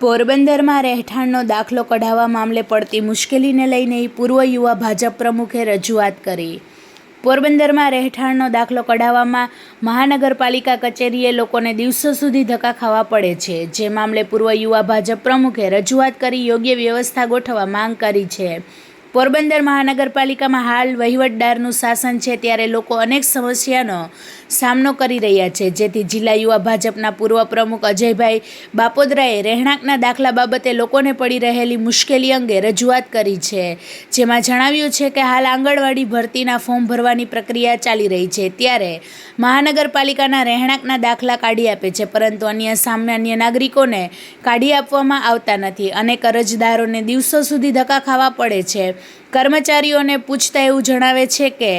પોરબંદરમાં રહેઠાણનો દાખલો કઢાવવા મામલે પડતી મુશ્કેલીને લઈને પૂર્વ યુવા ભાજપ પ્રમુખે રજૂઆત કરી. પોરબંદરમાં રહેઠાણનો દાખલો કઢાવવામાં મહાનગરપાલિકા કચેરીએ લોકોને દિવસો સુધી ધક્કા ખાવા પડે છે. જે મામલે પૂર્વ યુવા ભાજપ પ્રમુખે રજૂઆત કરી યોગ્ય વ્યવસ્થા ગોઠવવા માંગ કરી છે. પોરબંદર મહાનગરપાલિકામાં હાલ વહીવટદારનું શાસન છે ત્યારે લોકો અનેક સમસ્યાનો સામનો કરી રહ્યા છે. જેથી જિલ્લા યુવા ભાજપના પૂર્વ પ્રમુખ અજયભાઈ બાપોદરાએ રહેણાંકના દાખલા બાબતે લોકોને પડી રહેલી મુશ્કેલી અંગે રજૂઆત કરી છે. જેમાં જણાવ્યું છે કે હાલ આંગણવાડી ભરતીના ફોર્મ ભરવાની પ્રક્રિયા ચાલી રહી છે. ત્યારે મહાનગરપાલિકાના રહેણાંકના દાખલા કાઢી આપે છે, પરંતુ અન્ય સામાન્ય નાગરિકોને કાઢી આપવામાં આવતા નથી. અનેક અરજદારોને દિવસો સુધી ધક્કા ખાવા પડે છે. કર્મચારીઓને પૂછતા એવું જણાવે છે કે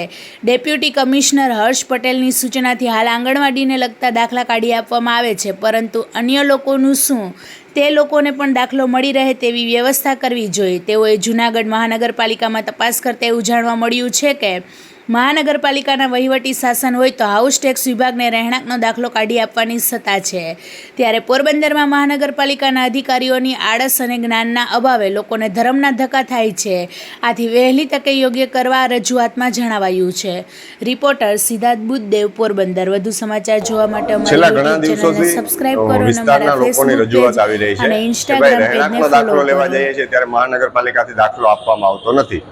ડેપ્યુટી કમિશનર હર્ષ પટેલની સૂચનાથી હાલ આંગણવાડીને લગતા દાખલા કાઢી આપવામાં આવે છે, પરંતુ અન્ય લોકોનું શું? તે લોકોને પણ દાખલો મળી રહે તેવી વ્યવસ્થા કરવી જોઈએ. તેઓએ જૂનાગઢ મહાનગરપાલિકામાં તપાસ કરતા એવું જાણવા મળ્યું છે કે મહાનગરપાલિકાના વહીવટી શાસન હોય તો હાઉસ ટેક્સ વિભાગને રહેણાંકનો દાખલો કાઢી આપવાની સત્તા છે. ત્યારે પોરબંદરમાં મહાનગરપાલિકાના અધિકારીઓની આળસ અને જ્ઞાનના અભાવે લોકોને ધર્મના ધક્કા થાય છે. આથી વહેલી તકે યોગ્ય કરવા રજૂઆતમાં જણાવાયું છે. રિપોર્ટર સિદ્ધાર્થ બુદ્ધદેવ પોરબંદર. વધુ સમાચાર જોવા માટે છેલ્લા ઘણા દિવસોથી સબસ્ક્રાઇબ કરો અને વિસ્તારના લોકોની રજૂઆત આવી રહી છે અને કે પેજને ફોલો લેવા જઈએ છીએ ત્યારે મહાનગરપાલિકાથી દાખલો આપવામાં આવતો નથી.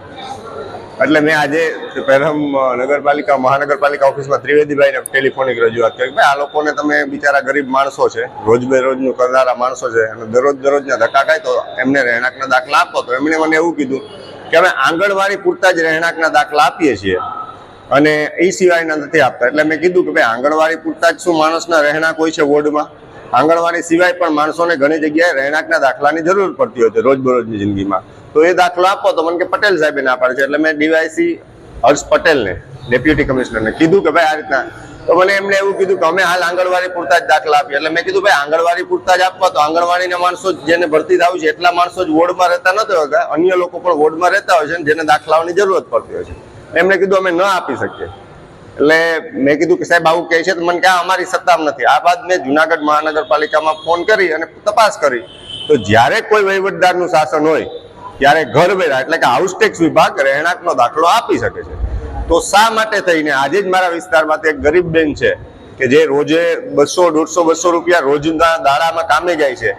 એટલે મેં આજે પહેરમ નગરપાલિકા, મહાનગરપાલિકા ઓફિસમાં ત્રિવેદીભાઈને ટેલિફોનિક રજૂઆત કરી. આ લોકોને તમે બિચારા ગરીબ માણસો છે રોજ બેરોજનું કરનારા માણસો છે, અને દરરોજ દરરોજના ધક્કા ખાય તો એમને રહેણાંકના દાખલા આપો. તો એમણે મને એવું કીધું કે અમે આંગણવાડી પૂરતા જ રહેણાંકના દાખલા આપીએ છીએ અને એ સિવાયના નથી આપતા. એટલે મેં કીધું કે ભાઈ, આંગણવાડી પૂરતા જ શું માણસના રહેણાંક હોય છે વોર્ડમાં? આંગણવાડી સિવાય પણ માણસોને ઘણી જગ્યાએ રહેણાંકના દાખલાની જરૂર પડતી હોય છે રોજબરોજની જિંદગીમાં. તો એ દાખલો આપો તો મને કે પટેલ સાહેબે ના પાડે છે. એટલે મેં ડીવાયસી હર્ષ પટેલને, ડેપ્યુટી કમિશનરને કીધું કે ભાઈ આ રીતના. તો મને એમને એવું કીધું કે અમે હાલ આંગણવાડી પૂરતા જ દાખલા આપીએ. એટલે મેં કીધું, ભાઈ, આંગણવાડી પૂરતા જ આપવા તો આંગણવાડીના માણસો જેને ભરતી થાય છે, એટલા માણસો જ વોર્ડમાં રહેતા નથી હોતા. અન્ય લોકો પણ વોર્ડમાં રહેતા હોય છે જેને દાખલાઓની જરૂરત પડતી હોય છે. એમણે કીધું, અમે ન આપી શકીએ. એટલે મેં કીધું કે સાહેબ, આવું કહે છે તો મને કે અમારી સત્તામાં નથી. આ બાદ મેં જુનાગઢ મહાનગરપાલિકામાં ફોન કરી અને તપાસ કરી. તો જ્યારે કોઈ વહીવટદારનું શાસન હોય, ત્યારે ઘરવેરા એટલે કે હાઉસ ટેક્સ વિભાગ રહેણાંકનો દાખલો આપી શકે છે. તો શા માટે થઈને? આજે જ મારા વિસ્તારમાં એક ગરીબ બેન છે કે જે રોજે બસો, દોઢસો, બસો રૂપિયા રોજના દાડામાં કામે જાય છે.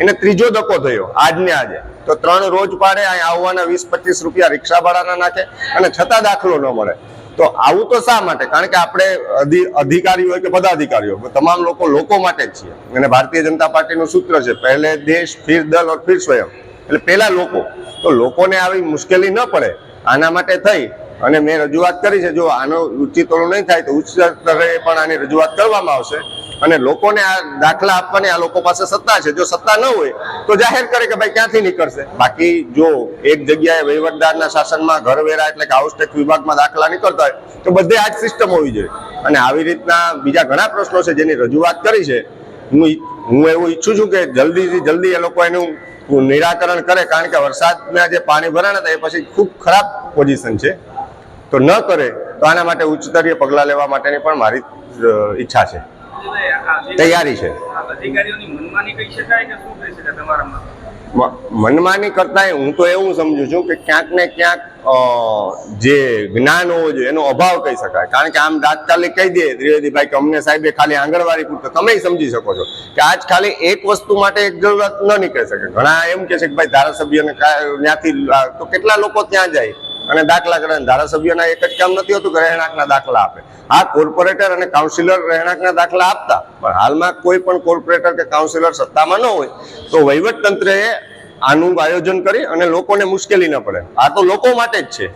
એને ત્રીજો ધક્કો થયો, આજને આજે. તો ત્રણ રોજ પાડે, અહીં આવવાના વીસ, પચીસ રૂપિયા રિક્ષા ભાડાના નાખે અને છતાં દાખલો ન મળે. તો આવું તો શા માટે? કારણ કે આપણે અધિ- અધિકારી હોય કે પદાધિકારીઓ તમામ લોકો લોકો માટે જ છીએ. અને ભારતીય જનતા પાર્ટીનું સૂત્ર છે, પહેલે દેશ, ફિર દલ ઓર ફિર સ્વયં. એટલે પહેલા લોકો. તો લોકોને આવી મુશ્કેલી ન પડે, આના માટે થઈ. અને મેં રજૂઆત કરી છે, જો આનો ઉચિત ઓલું નહીં થાય તો ઉચ્ચ સ્તરે પણ આની રજૂઆત કરવામાં આવશે. અને લોકોને આ દાખલા આપવાની આ લોકો પાસે સત્તા છે. જો સત્તા ન હોય, તો જાહેર કરે કે ભાઈ ક્યાંથી નીકળશે? બાકી જો એક જગ્યાએ વહીવટદારના શાસનમાં ઘરવેરા એટલે કે હાઉસ ટેક્સ વિભાગમાં દાખલા નીકળતા હોય, તો બધે આ જ સિસ્ટમ હોવી જોઈએ. અને આવી રીતના બીજા ઘણા પ્રશ્નો છે જેની રજૂઆત કરી છે. હું હું એવું ઈચ્છું છું કે જલ્દીથી જલ્દી એ લોકો એનું નિરાકરણ કરે, કારણ કે વરસાદના જે પાણી ભરાણ હતા, એ પછી ખૂબ ખરાબ પોઝિશન છે. તો ન કરે, તો આના માટે ઉચ્ચ સ્તરીય પગલાં લેવા માટેની પણ મારી ઈચ્છા છે. તૈયારી છે. મનમાની કરતા હું તો એવું સમજુ છું કે ક્યાંક ને ક્યાંક જે જ્ઞાન હોવું જોઈએ એનો અભાવ કહી શકાય. કારણ કે આમ તાત્કાલિક કહી દે ત્રિવેદીભાઈ કે અમને સાહેબે ખાલી આંગણવાડી પૂરતો તમે સમજી શકો છો કે આજ ખાલી એક વસ્તુ માટે એક જરૂરત ન નીકળી શકે. ઘણા એમ કે છે કે ભાઈ ધારાસભ્યને ત્યાંથી તો કેટલા લોકો ત્યાં જાય? અને દાખલા કરે. ધારાસભ્યના એક જ કામ નથી હોતું કે રહેણાંકના દાખલા આપે. આ કોર્પોરેટર અને કાઉન્સિલર રહેણાંકના દાખલા આપતા, પણ હાલમાં કોઈ પણ કોર્પોરેટર કે કાઉન્સિલર સત્તામાં ન હોય, તો વહીવટ તંત્રએ આનું આયોજન કરી અને લોકોને મુશ્કેલી ન પડે. આ તો લોકો માટે જ છે.